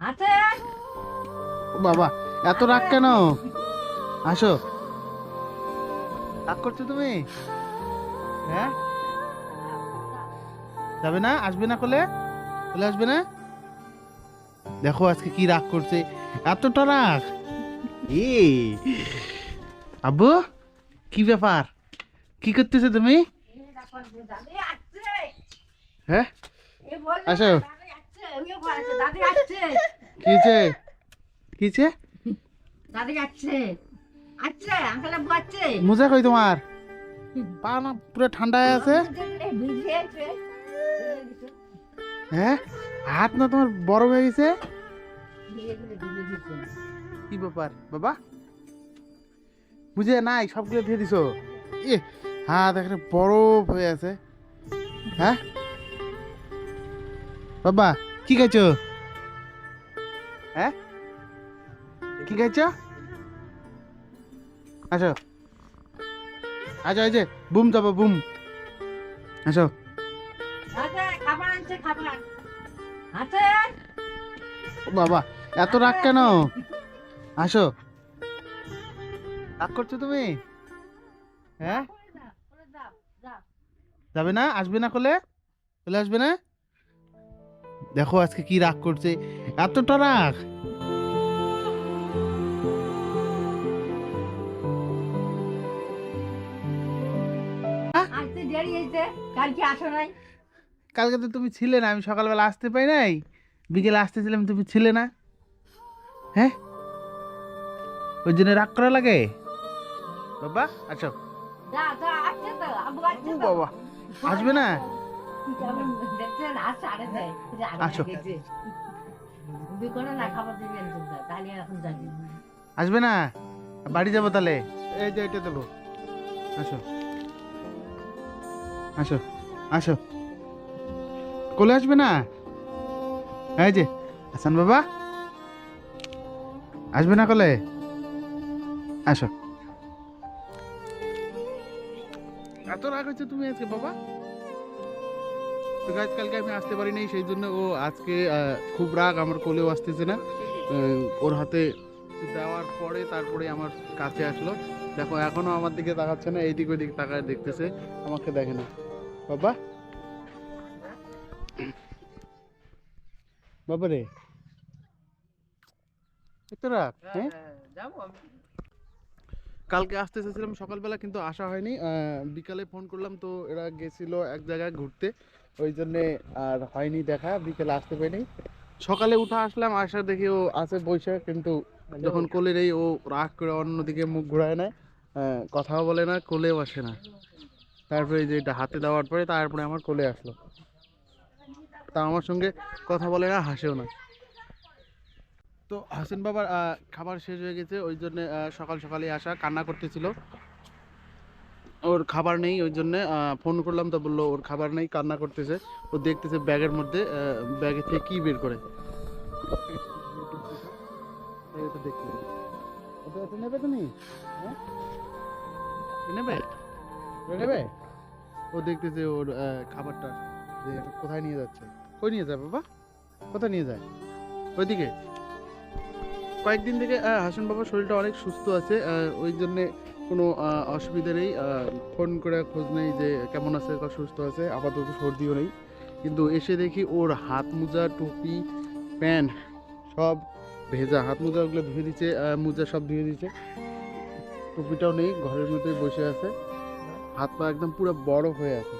আছে বাবা এত রাগ কেন? আসো। রাগ করছ তুমি? হ্যাঁ? যাবে না? আসবে না কোলে? কোলে আসবে না? দেখো আজকে কি রাগ করছে। এতটা রাগ? এ। আব্বু কি ব্যাপার? কি করতেছো তুমি? হ্যাঁ? আসো। আসছে ওই দাদি আসছে আসছে আঙ্কেল আব্বু আসছে মোজা কই তোমার? পা না পুরো ঠান্ডা আছে? হ্যাঁ? হাত না তোমার বড় হয়ে গেছে? কি ব্যাপার বাবা? বুঝে নাই সবগুলো দিয়ে দিছো? এ হাত এখানে বরফ হয়ে আছে। হ্যাঁ? বাবা কি খাইছো? হ্যাঁ? কি খাইছো? আসো। আচ্ছা এই যে বুম যাব বুম। আসো। আছে খাবার আনছে খাবার। আছে ও বাবা এত রাগ কেন? আসো। রাগ করছ তুমি? হ্যাঁ? যাবে না? আসবে না কোলে? চলে আসবে না? দেখো আজকে কি রাগ করছে। এতটা রাগ? কালকে আসো নাই। কালকে তো তুমি ছিলে না আমি সকালবেলা আসতে পাই নাই। বিকেলে আসতেছিলাম তুমি ছিলে না। হ্যাঁ? ওই জন্য রাগ করা লাগে? বাবা আচ্ছা বাবা আসবে না? আসো। আসবে না? বাড়ি যাব তাহলে? এই যে এটা দেবো আসো। আসো আসো। কোলে আসবে না? এই যে হাসান বাবা? আসবে না কোলে? আসো। এত রাগ হচ্ছে তুমি আজকে বাবা? তো গাছ কালকে আমি আসতে পারিনি সেই জন্য ও আজকে খুব রাগ আমার কোলেও আসতেছে না। ওর হাতে দেওয়ার পরে তারপরে আমার কাছে আসলো। দেখো এখনও আমার দিকে তাকাচ্ছে না এইদিক ওইদিক তাকায় দেখতেছে। আমাকে দেখে না। বাবা। বাবা রে। এত রাগ হ্যাঁ কালকে আসতে চেয়েছিলাম সকালবেলা কিন্তু আসা হয়নি। আহ, বিকালে ফোন করলাম তো এরা গেছিল এক জায়গায় ঘুরতে। ওই জন্যে আর হয়নি দেখা বিকেলে আসতে পারিনি। সকালে উঠে আসলাম আসা দেখি ও আছে বৈশা কিন্তু যখন কোলের এই ও রাগ করে অন্যদিকে মুখ ঘুরায় নেয় আহ, কথাও বলে না কোলেও আসে না। তারপরে এই যে এটা হাতে দেওয়ার পরে তারপরে আমার কোলে আসলো। তা আমার সঙ্গে কথা বলে না হাসেও না। তো হাসিন বাবার আহ, খাবার শেষ হয়ে গেছে ওই জন্য সকাল সকালে আসা কান্না করতেছিল। ওর খাবার নেই, ওই জন্য ফোন করলাম, তো বলল ওর খাবার নেই, কান্না করতেছে। ও দেখতেছে ব্যাগের মধ্যে ব্যাগে থেকে কি বের করে। নেবে? ও দেখতেছে ওর খাবারটা কোথায় নিয়ে যাচ্ছে। কই নিয়ে যায় বাবা? কোথায় নিয়ে যায়? ওইদিকে। কয়েকদিন থেকে হাসান বাবার শরীরটা অনেক সুস্থ আছে ওই জন্যে কোনো অসুবিধা নেই। ফোন করে খোঁজ নেই যে কেমন আছে তার সুস্থ আছে, আপাতত সর্দিও নেই। কিন্তু এসে দেখি ওর হাত মোজা, টুপি, প্যান্ট সব ভেজা। হাত মোজাগুলো ধুয়ে দিচ্ছে মোজা সব ধুয়ে দিচ্ছে টুপিটাও নেই, ঘরের মধ্যেই বসে আছে। হাত পা একদম পুরো বড় হয়ে আছে।